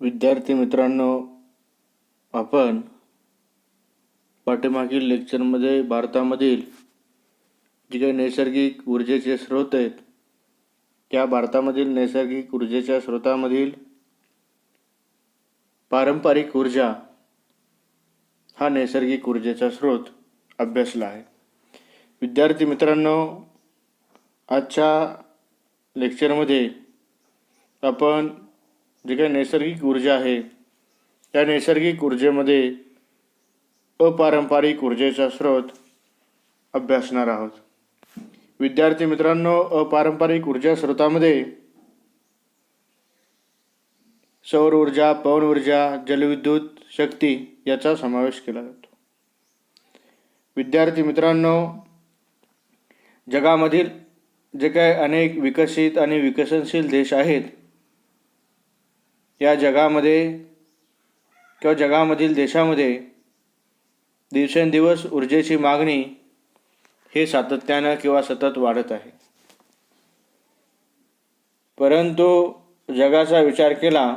विद्यार्थी मित्रांनो आपण पाठीमागील लेक्चरमध्ये भारतामधील जे काही नैसर्गिक ऊर्जेचे स्रोत आहेत त्या भारतामधील नैसर्गिक ऊर्जेच्या स्रोतामधील पारंपरिक ऊर्जा हा नैसर्गिक ऊर्जेचा स्रोत अभ्यासला आहे. विद्यार्थी मित्रांनो आजच्या लेक्चरमध्ये आपण जे काही नैसर्गिक ऊर्जा आहे त्या नैसर्गिक ऊर्जेमध्ये अपारंपरिक ऊर्जेचा स्रोत अभ्यासणार आहोत. विद्यार्थी मित्रांनो अपारंपरिक ऊर्जा स्रोतामध्ये सौर ऊर्जा पवन ऊर्जा जलविद्युत शक्ती याचा समावेश केला जातो. विद्यार्थी मित्रांनो जगामधील जे काही अनेक विकसित आणि विकसनशील देश आहेत या जगामध्ये किंवा जगामधील देशामध्ये दिवसेंदिवस ऊर्जेची मागणी हे सातत्यानं किंवा सतत वाढत आहे. परंतु जगाचा विचार केला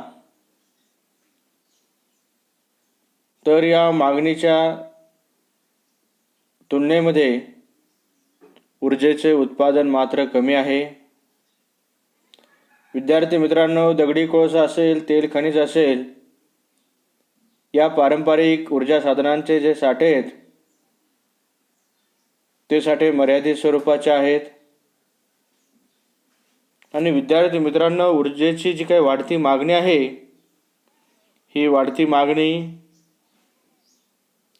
तर या मागणीच्या तुलनेमध्ये ऊर्जेचे उत्पादन मात्र कमी आहे. विद्यार्थी मित्रांनो दगडी कोळसा असेल तेल खनिज असेल या पारंपरिक ऊर्जा साधनांचे जे साठे आहेत ते साठे मर्यादित स्वरूपाचे आहेत. आणि विद्यार्थी मित्रांनो ऊर्जेची जी काही वाढती मागणी आहे ही वाढती मागणी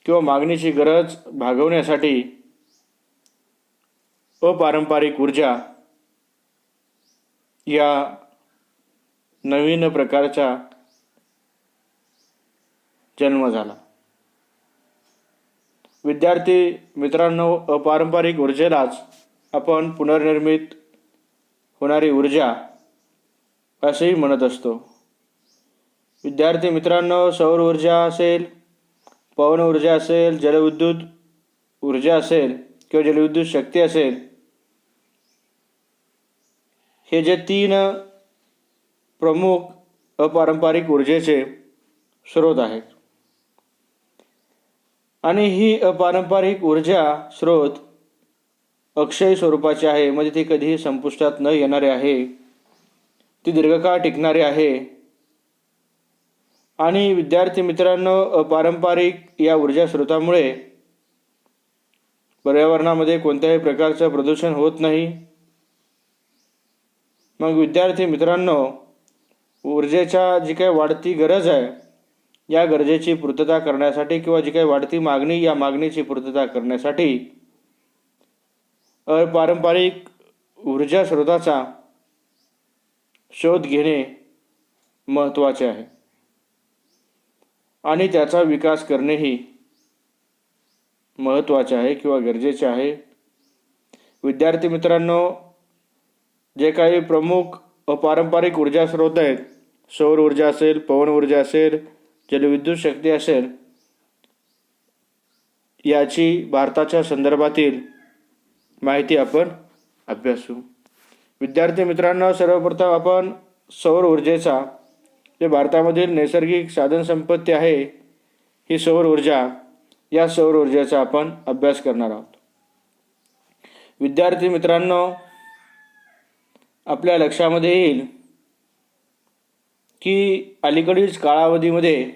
किंवा मागणीची गरज भागवण्यासाठी अपारंपरिक ऊर्जा या नवीन प्रकारचा जन्म झाला. विद्यार्थी मित्रांनो अपारंपरिक ऊर्जेलाच आपण पुनर्निर्मित होणारी ऊर्जा असेही म्हणत असतो. विद्यार्थी मित्रांनो सौर ऊर्जा असेल पवन ऊर्जा असेल जलविद्युत ऊर्जा असेल किंवा जलविद्युत शक्ती असेल हे जे तीन प्रमुख अपारंपरिक ऊर्जेचे स्रोत आहेत. आणि ही अपारंपरिक ऊर्जा स्रोत अक्षय स्वरूपाची आहे. म्हणजे ती कधीही संपुष्टात न येणारे आहे. ती दीर्घकाळ टिकणारी आहे. आणि विद्यार्थी मित्रांनो अपारंपरिक या ऊर्जा स्रोतामुळे पर्यावरणामध्ये कोणत्याही प्रकारचं प्रदूषण होत नाही. मग विद्यार्थी मित्रांनो ऊर्जेच्या जी काही वाढती गरज आहे या गरजेची पूर्तता करण्यासाठी किंवा जी काही वाढती मागणी या मागणीची पूर्तता करण्यासाठी अपारंपरिक ऊर्जा स्रोताचा शोध घेणे महत्त्वाचे आहे. आणि त्याचा विकास करणेही महत्त्वाचे आहे किंवा गरजेचे आहे. विद्यार्थी मित्रांनो जे काही प्रमुख अपारंपरिक ऊर्जा स्रोत आहेत सौर ऊर्जा असेल पवन ऊर्जा असेल जलविद्युत शक्ती असेल याची भारताच्या संदर्भातील माहिती आपण अभ्यासू. विद्यार्थी मित्रांनो सर्वप्रथम आपण सौर ऊर्जेचा जे भारतामधील नैसर्गिक साधनसंपत्ती आहे ही सौर ऊर्जा या सौर ऊर्जेचा आपण अभ्यास करणार आहोत. विद्यार्थी मित्रांनो आपल्या लक्षामध्ये येईल की अलीकडील कालावधीमध्ये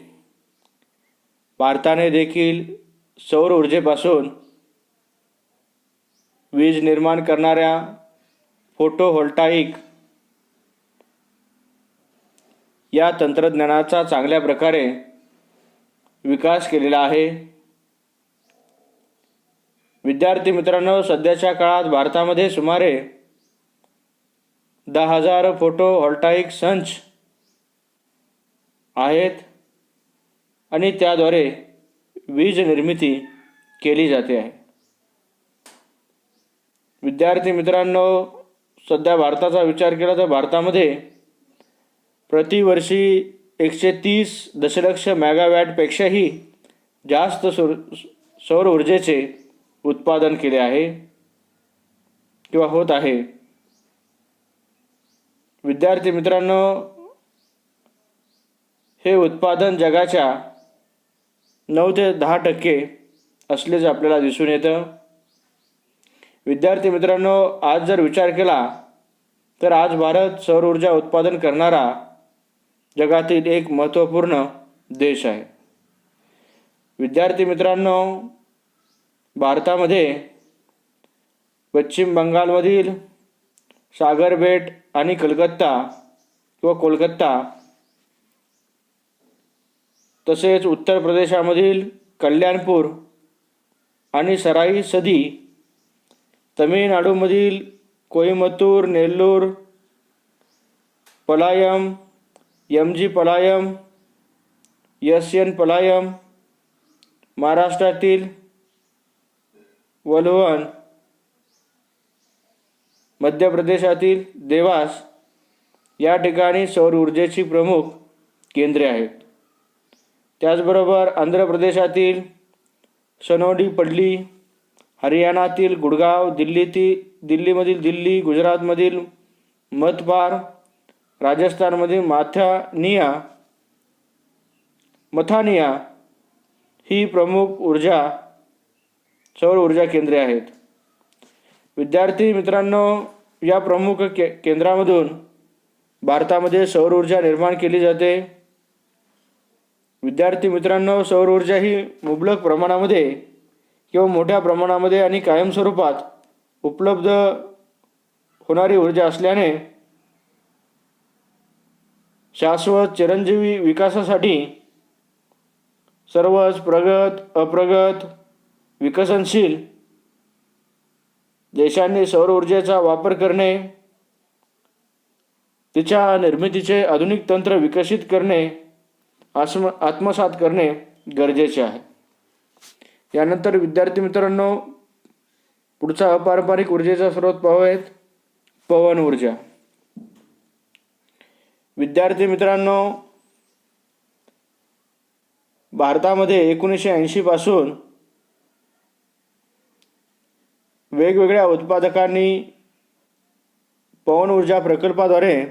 भारताने देखील सौर ऊर्जेपासून वीज निर्माण करणाऱ्या फोटोव्होल्टाईक या तंत्रज्ञानाचा चांगल्या प्रकारे विकास केलेला आहे. विद्यार्थी मित्रांनो सध्याच्या काळात भारतामध्ये सुमारे दहा हजार फोटोव्होल्टाईक संच आहेत आणि त्याद्वारे वीज निर्मिती केली जाते आहे. विद्यार्थी मित्रांनो सध्या भारताचा विचार केला तर भारतामध्ये प्रतिवर्षी एकशे तीस दशलक्ष मेगावॅटपेक्षाही जास्त सौर सौर ऊर्जेचे उत्पादन केले आहे किंवा होत आहे. विद्यार्थी मित्रांनो हे उत्पादन जगाच्या नऊ ते दहा टक्के असल्याचे आपल्याला दिसून येतं. विद्यार्थी मित्रांनो आज जर विचार केला तर आज भारत सौर ऊर्जा उत्पादन करणारा जगातील एक महत्त्वपूर्ण देश आहे. विद्यार्थी मित्रांनो भारतामध्ये पश्चिम बंगालमधील सागरबेट आणि कलकत्ता किंवा कोलकत्ता तसेच उत्तर प्रदेशामधील कल्याणपूर आणि सराई सदी तमिळनाडूमधील Coimbatore Nellur Palayam M G Palayam S N Palayam महाराष्ट्रातील वलवण मध्य प्रदेशातील देवास या ठिकाणी सौर ऊर्जेची प्रमुख केंद्रे आहेत. त्याचबरोबर आंध्र प्रदेशातील सनोडी पडली हरियाणातील गुडगाव दिल्लीतील दिल्लीमधील दिल्ली गुजरातमधील मतपार राजस्थानमधील माथानिया मथानिया ही प्रमुख ऊर्जा सौर ऊर्जा केंद्रे आहेत. विद्यार्थी मित्रांनो या प्रमुख के केंद्रामधून भारतामध्ये सौर ऊर्जा निर्माण केली जाते. विद्यार्थी मित्रांनो सौर ऊर्जा ही मुबलक प्रमाणामध्ये किंवा मोठ्या प्रमाणामध्ये आणि कायमस्वरूपात उपलब्ध होणारी ऊर्जा असल्याने शाश्वत चिरंजीवी विकासासाठी सर्वच प्रगत अप्रगत विकसनशील देशांनी सौर ऊर्जेचा वापर करणे तिच्या निर्मितीचे आधुनिक तंत्र विकसित करणे आत्म आत्मसात करणे गरजेचे आहे. यानंतर विद्यार्थी मित्रांनो पुढचा अपारंपरिक ऊर्जेचा स्रोत पाहूयात पवन ऊर्जा. विद्यार्थी मित्रांनो भारतामध्ये एकोणीसशे ऐंशी पासून वेगवेगळ्या उत्पादकांनी पवन ऊर्जा प्रकल्पाद्वारे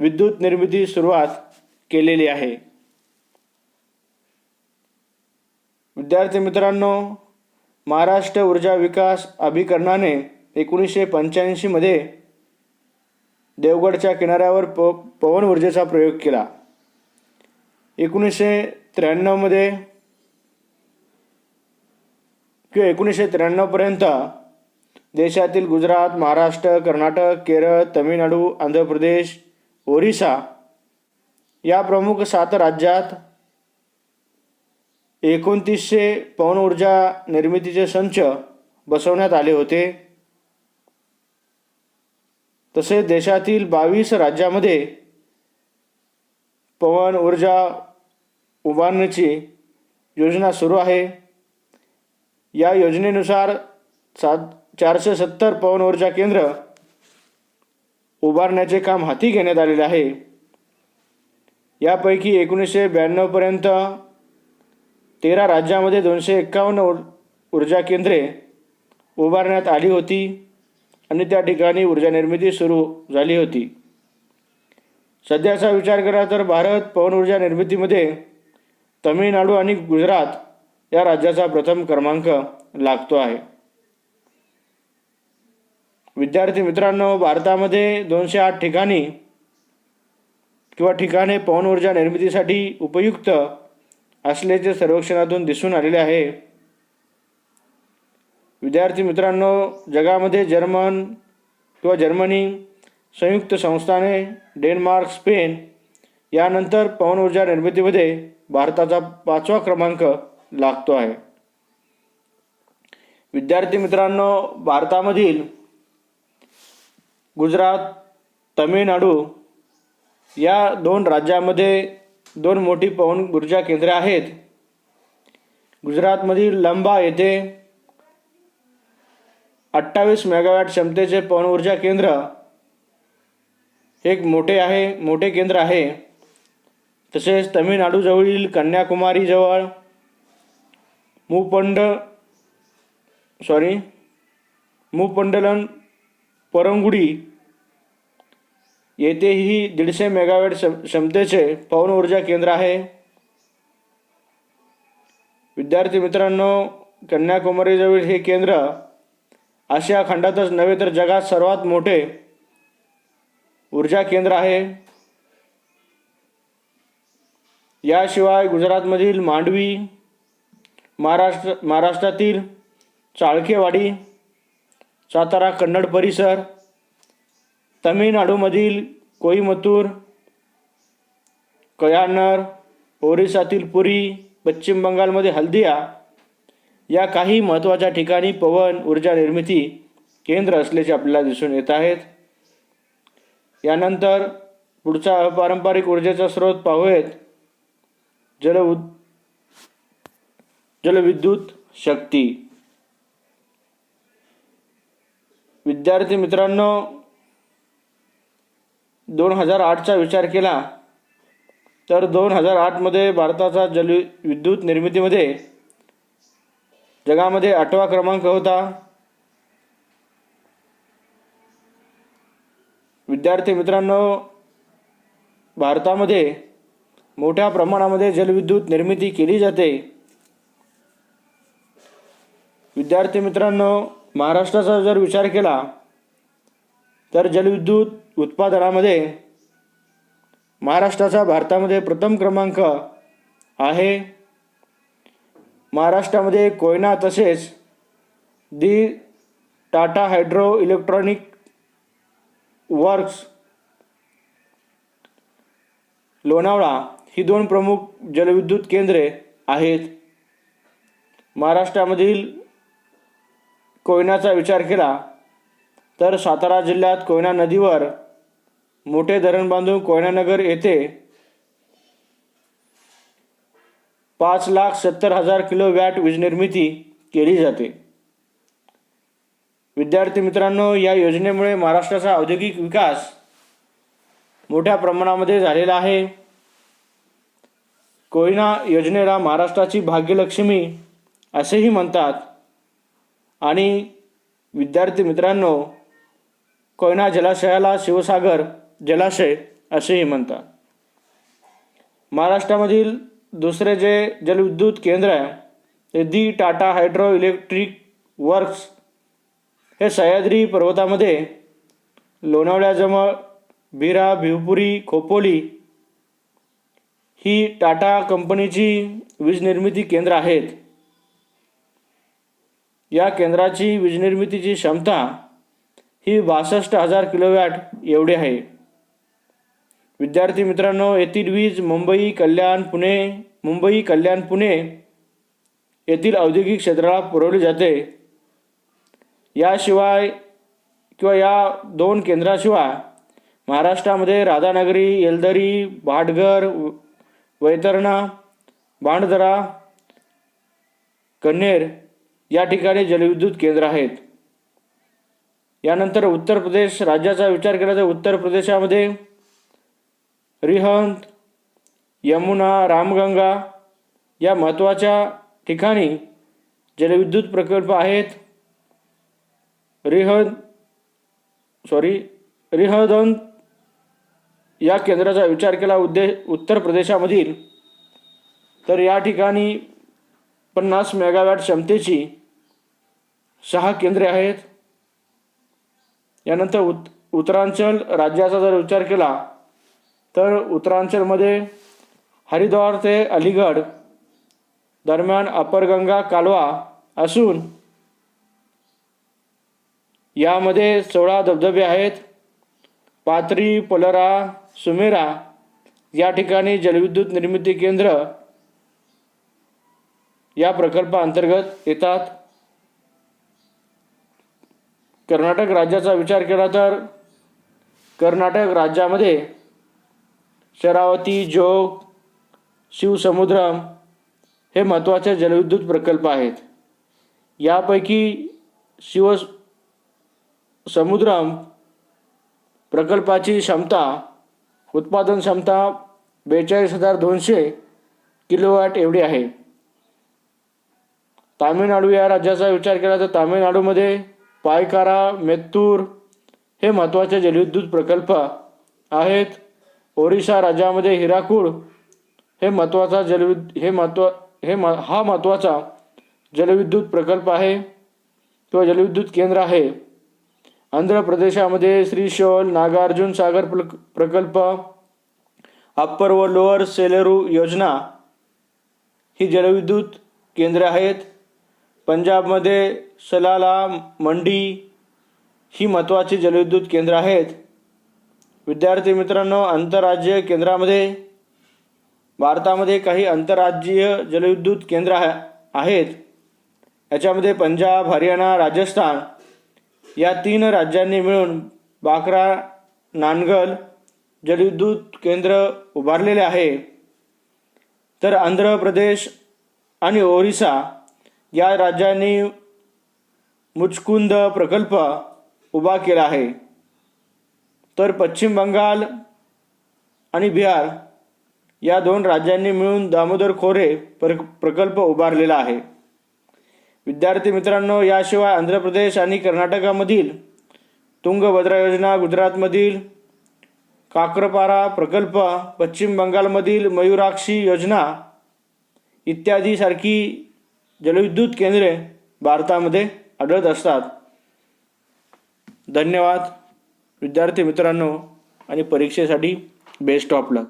विद्युत निर्मिती सुरुवात केलेली आहे. विद्यार्थी मित्रांनो महाराष्ट्र ऊर्जा विकास अभिकरणाने एकोणीसशे पंच्याऐंशीमध्ये देवगडच्या किनाऱ्यावर प पवन ऊर्जेचा प्रयोग केला. एकोणीसशे त्र्याण्णवमध्ये किंवा एकोणीसशे त्र्याण्णवपर्यंत देशातील गुजरात महाराष्ट्र कर्नाटक केरळ तमिळनाडू आंध्र प्रदेश ओरिसा या प्रमुख सात राज्यात एकोणतीसशे पवन ऊर्जा निर्मितीचे संच बसवण्यात आले होते. तसेच देशातील बावीस राज्यामध्ये पवन ऊर्जा उभारण्याची योजना सुरू आहे. या योजनेनुसार सात चारशे सत्तर पवन ऊर्जा केंद्र उभारण्याचे काम हाती घेण्यात आलेले आहे. यापैकी एकोणीसशे ब्याण्णवपर्यंत तेरा राज्यामध्ये दोनशे एक्कावन्न ऊर्जा केंद्रे उभारण्यात आली होती आणि त्या ठिकाणी ऊर्जा निर्मिती सुरू झाली होती. सध्याचा विचार केला तर भारत पवन ऊर्जा निर्मितीमध्ये तमिळनाडू आणि गुजरात या राज्याचा प्रथम क्रमांक लागतो आहे. विद्यार्थी मित्रांनो भारतामध्ये दोनशे आठ ठिकाणी किंवा ठिकाणे पवन ऊर्जा निर्मितीसाठी उपयुक्त असल्याचे सर्वेक्षणातून दिसून आलेले आहे. विद्यार्थी मित्रांनो जगामध्ये जर्मन किंवा जर्मनी संयुक्त संस्थाने डेन्मार्क स्पेन यानंतर पवन ऊर्जा निर्मितीमध्ये भारताचा पाचवा क्रमांक लागतो आहे. विद्यार्थी मित्रांनो भारतामधील गुजरात तमिळनाडू या दोन राज्यामध्ये दोन मोठी पवन ऊर्जा केंद्रे आहेत. गुजरातमधील लंबा येथे अठ्ठावीस मेगावॅट क्षमतेचे पवन ऊर्जा केंद्र हे एक मोठे आहे मोठे केंद्र आहे. तसेच तमिळनाडूजवळील कन्याकुमारीजवळ मुपंड सॉरी मुपंडलन परंगुडी येथेही दीडशे मेगावॅट क्षमतेचे पवन ऊर्जा केंद्र आहे. विद्यार्थी मित्रांनो कन्याकुमारीजवळ हे केंद्र आशिया खंडातच नव्हे तर जगात सर्वात मोठे ऊर्जा केंद्र आहे. याशिवाय गुजरातमधील मांडवी महाराष्ट्र महाराष्ट्रातील चाळकेवाडी सातारा कन्नड परिसर तमिळनाडूमधील कोईमतूर कयानर ओरिसातील पुरी पश्चिम बंगालमध्ये हल्दिया या काही महत्त्वाच्या ठिकाणी पवन ऊर्जा निर्मिती केंद्र असल्याचे आपल्याला दिसून येत आहेत. यानंतर पुढचा अपारंपरिक ऊर्जेचा स्रोत पाहूयात. जल जलविद्युत शक्ती. विद्यार्थी मित्रांनो दोन हजार आठचा विचार केला तर दोन हजार आठमध्ये भारताचा जल विद्युत निर्मितीमध्ये जगामध्ये आठवा क्रमांक होता. विद्यार्थी मित्रांनो भारतामध्ये मोठ्या प्रमाणामध्ये जलविद्युत निर्मिती केली जाते. विद्यार्थी मित्रांनो महाराष्ट्राचा जर विचार केला तर जलविद्युत उत्पादनामध्ये महाराष्ट्राचा भारतामध्ये प्रथम क्रमांक आहे. महाराष्ट्रामध्ये कोयना तसेच the Tata Hydro Electronic Works Lonavala ही दोन प्रमुख जलविद्युत केंद्रे आहेत. महाराष्ट्रामधील कोयनाचा विचार केला तर सातारा जिल्ह्यात कोयना नदीवर मोठे धरण बांधून कोयनानगर येथे पाच लाख सत्तर हजार किलो वॅट वीज निर्मिती केली जाते. विद्यार्थी मित्रांनो या योजनेमुळे महाराष्ट्राचा औद्योगिक विकास मोठ्या प्रमाणामध्ये झालेला आहे. कोयना योजनेला महाराष्ट्राची भाग्यलक्ष्मी असेही म्हणतात. आणि विद्यार्थी मित्रांनो कोयना जलाशयाला शिवसागर जलाशय असेही म्हणतात. महाराष्ट्रामधील दुसरे जे जलविद्युत केंद्र आहे ते the Tata Hydro Electric Works हे सह्याद्री पर्वतामध्ये लोणावळ्याजवळ बिरा भिवपुरी खोपोली ही टाटा कंपनीची वीज निर्मिती केंद्र आहेत. या केंद्राची वीज निर्मितीची क्षमता ही बासष्ट हजार किलोवॅट एवढी आहे. विद्यार्थी मित्रांनो येथील वीज मुंबई कल्याण पुणे मुंबई कल्याण पुणे येथील औद्योगिक क्षेत्राला पुरवली जाते. याशिवाय किंवा या दोन केंद्राशिवाय महाराष्ट्रामध्ये राधानगरी येलदरी भाटघर वैतरणा भांडदरा कन्नेर या ठिकाणी जलविद्युत केंद्र आहेत. यानंतर उत्तर प्रदेश राज्याचा विचार केला तर उत्तर प्रदेशामध्ये रिहंत यमुना रामगंगा या महत्त्वाच्या ठिकाणी जलविद्युत प्रकल्प आहेत. रिहद सॉरी रिहदंत या केंद्राचा विचार केला उद्दे उत्तर प्रदेशामधील तर या ठिकाणी पन्नास मेगावॅट क्षमतेची सहा केंद्रे आहेत. यानंतर उत उत्तरांचल राज्याचा जर विचार केला तर उत्तरांचलमध्ये हरिद्वार ते अलीगड दरम्यान अपर गंगा कालवा असून यामध्ये सोळा धबधबे आहेत. पात्री पलरा सुमेरा या ठिकाणी जलविद्युत निर्मिती केंद्र या प्रकल्पाअंतर्गत येतात. कर्नाटक राज्याचा विचार केला तर कर्नाटक राज्यामध्ये शरावती जोग शिवसमुद्रम हे महत्त्वाचे जलविद्युत प्रकल्प आहेत. यापैकी शिव समुद्रम प्रकल्पाची क्षमता उत्पादन क्षमता बेचाळीस हजार दोनशे किलोवॅट एवढी आहे. तामिळनाडू या राज्याचा विचार केला तर तामिळनाडूमध्ये पायकारा मेत्तूर हे महत्त्वाचे जलविद्युत प्रकल्प आहेत. ओरिसा राज्यामध्ये हिराकूड हे महत्त्वाचा जलविद हे महत्त्व हे म हा महत्त्वाचा जलविद्युत प्रकल्प आहे किंवा जलविद्युत केंद्र आहे. आंध्र प्रदेशामध्ये श्रीशोल नागार्जुन सागर प्रक प्रकल्प अप्पर व लोअर सेलेरू योजना ही जलविद्युत केंद्रे आहेत. पंजाबमध्ये सलाला मंडी ही महत्त्वाची जलविद्युत केंद्र आहेत. विद्यार्थी मित्रांनो आंतरराज्य केंद्रामध्ये भारतामध्ये काही आंतरराज्यीय जलविद्युत केंद्र आहेत. याच्यामध्ये पंजाब हरियाणा राजस्थान या तीन राज्यांनी मिळून बाकरा नानगल जलविद्युत केंद्र उभारलेले आहे. तर आंध्र प्रदेश आणि ओरिसा या राज्यांनी मुचकुंद प्रकल्प उभा केला आहे. तर पश्चिम बंगाल आणि बिहार या दोन राज्यांनी मिळून दामोदर खोरे प्र प्रकल्प उभारलेला आहे. विद्यार्थी मित्रांनो याशिवाय आंध्र प्रदेश आणि कर्नाटकामधील तुंगभद्रा योजना गुजरातमधील काक्रपारा प्रकल्प पश्चिम बंगालमधील मयुराक्षी योजना इत्यादी सारखी जलविद्युत केंद्रे भारतामध्ये आढळत असतात. धन्यवाद. विद्यार्थी मित्रांनो आणि परीक्षेसाठी बेस्ट ऑफ लक